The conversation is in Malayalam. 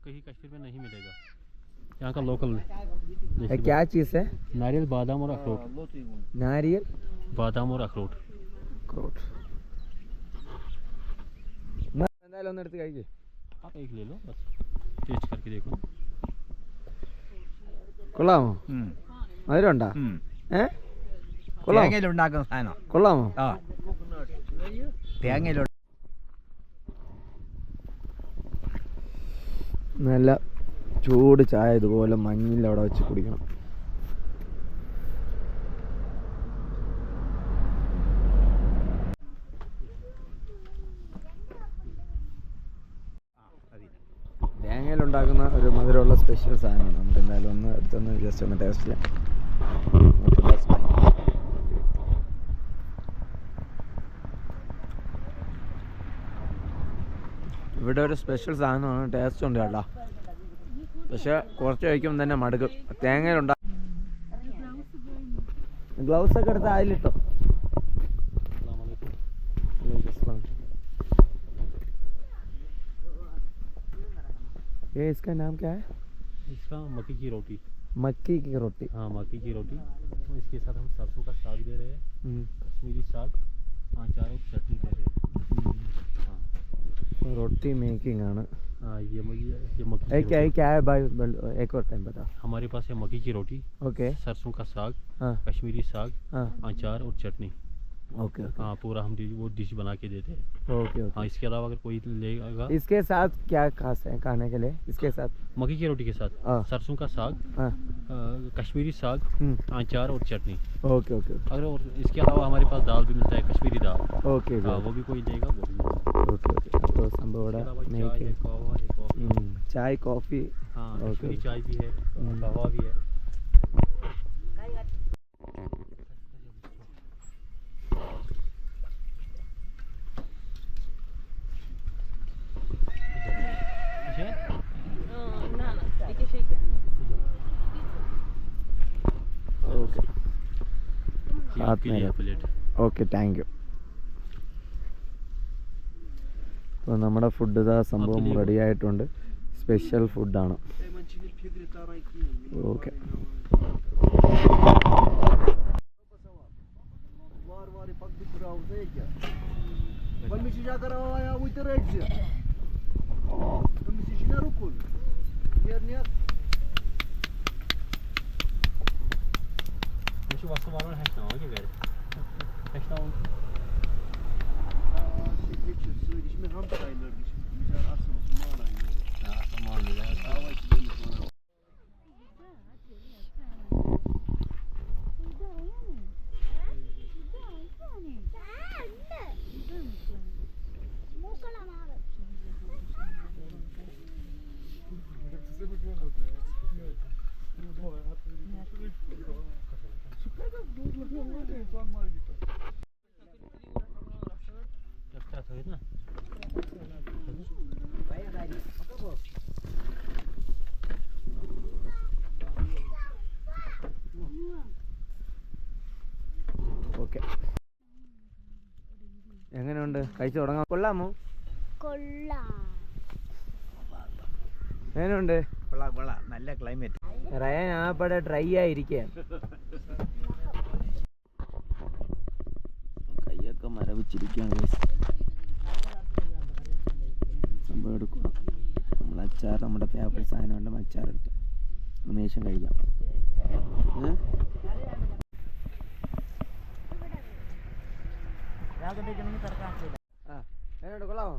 कहीं कश्मीर में नहीं मिलेगा यहाँ का लोकल ये क्या चीज़ है नारियल बादाम और अखरोट नारियल बादाम और अखरोट ക്രോട്ട് എന്തായാലും ഒന്ന് എടുത്ത് കഴിക്കേ आप एक ले लो बस टेस्ट करके देखो കൊള്ളാമോ മധുരം ഉണ്ടാ ഏ കൊള്ളാമോ തേങ്ങയിലുണ്ടാക്കുന്ന സാധനം കൊള്ളാമോ ആ തേങ്ങയിലുണ്ട് നല്ല ചൂട് ചായ ഇതുപോലെ മഞ്ഞിൽ അവിടെ വെച്ച് കുടിക്കണം. തേങ്ങയിലുണ്ടാക്കുന്ന ഒരു മധുരമുള്ള സ്പെഷ്യൽ സാധനമാണ്. നമുക്ക് എന്തായാലും ഒന്ന് എടുത്തൊന്ന് ജസ്റ്റ് ഒന്ന് ടേസ്റ്റ് ചെയ്യാം. ഇവിടെ ഒരു സ്പെഷ്യൽ സാധനമാണ്. ടേസ്റ്റ് ഉണ്ട് കേട്ടോ. പക്ഷെ കുറച്ച് കഴിക്കുമ്പോൾ തന്നെ മടുക്കും തേങ്ങയിലുണ്ടാ ഗ്ലൗസ് ഒക്കെ എടുത്ത് അതിലിട്ടോ ये इसका नाम क्या है इसका मक्की की रोटी मक्की की रोटी हाँ मक्की की रोटी तो इसके साथ हम सरसों का साग दे रहे हैं हम्म, कश्मीरी साग अचार और चटनी दे रहे हैं हाँ रोटी मेकिंग ആണ് हाँ ये मक्की ये मक्की क्या क्या है भाई एक और टाइम बता। हमारे पास है मकी की रोटी ओके सरसों का साग हाँ। कश्मीरी साग हाँ। अचार और चटनी। ओके okay, हाँ okay. पूरा हम वो डिश बना के देते हैं। ओके ओके हाँ इसके अलावा अगर कोई लेगा इसके साथ क्या खास है खाने के लिए? इसके हाँ, साथ? मक्की की रोटी के साथ। हाँ। सरसों का साग हाँ। कश्मीरी साग हम्म। अचार और चटनी। ओके ओके अगर और इसके अलावा हमारे पास दाल भी मिलता है कश्मीरी दाल। ओके हाँ वो भी कोई लेगा वो ओके ओके तो संभव चाय हम्म, कॉफ़ी। हाँ चाय भी है हम्म। कहवा भी है। आपके में लिए रख। प्लेट ഓക്കെ താങ്ക് യു അപ്പോൾ നമ്മുടെ ഫുഡ് ഇതാ സംഭവം ഇതിലേക്ക് റെഡി ആയിട്ടുണ്ട് സ്പെഷ്യൽ ഫുഡാണ് okay Misschien gente gosta do barulho do restão, olha aqui, velho. Restão চল মার্কেট একটা হই না ভাই ഓക്കെ. എങ്ങനെയുണ്ട്? കഴിച്ചു തുടങ്ങാം. കൊള്ളാമോ? എങ്ങനെയുണ്ട്? കൊള്ളാം കൊള്ളാം. നല്ല ക്ലൈമറ്റ് റയാൻ ആപ്പടെ ഡ്രൈ ആയിരിക്കാൻ guys. സംഭവം എടുക്കുക. നമ്മൾ അച്ചാർ നമ്മുടെ ഫേവറേറ്റ് സാധനമുണ്ട് അച്ചാർ എടുത്തു. അമേശം കഴിക്കാം ഏ? കൊള്ളാമോ?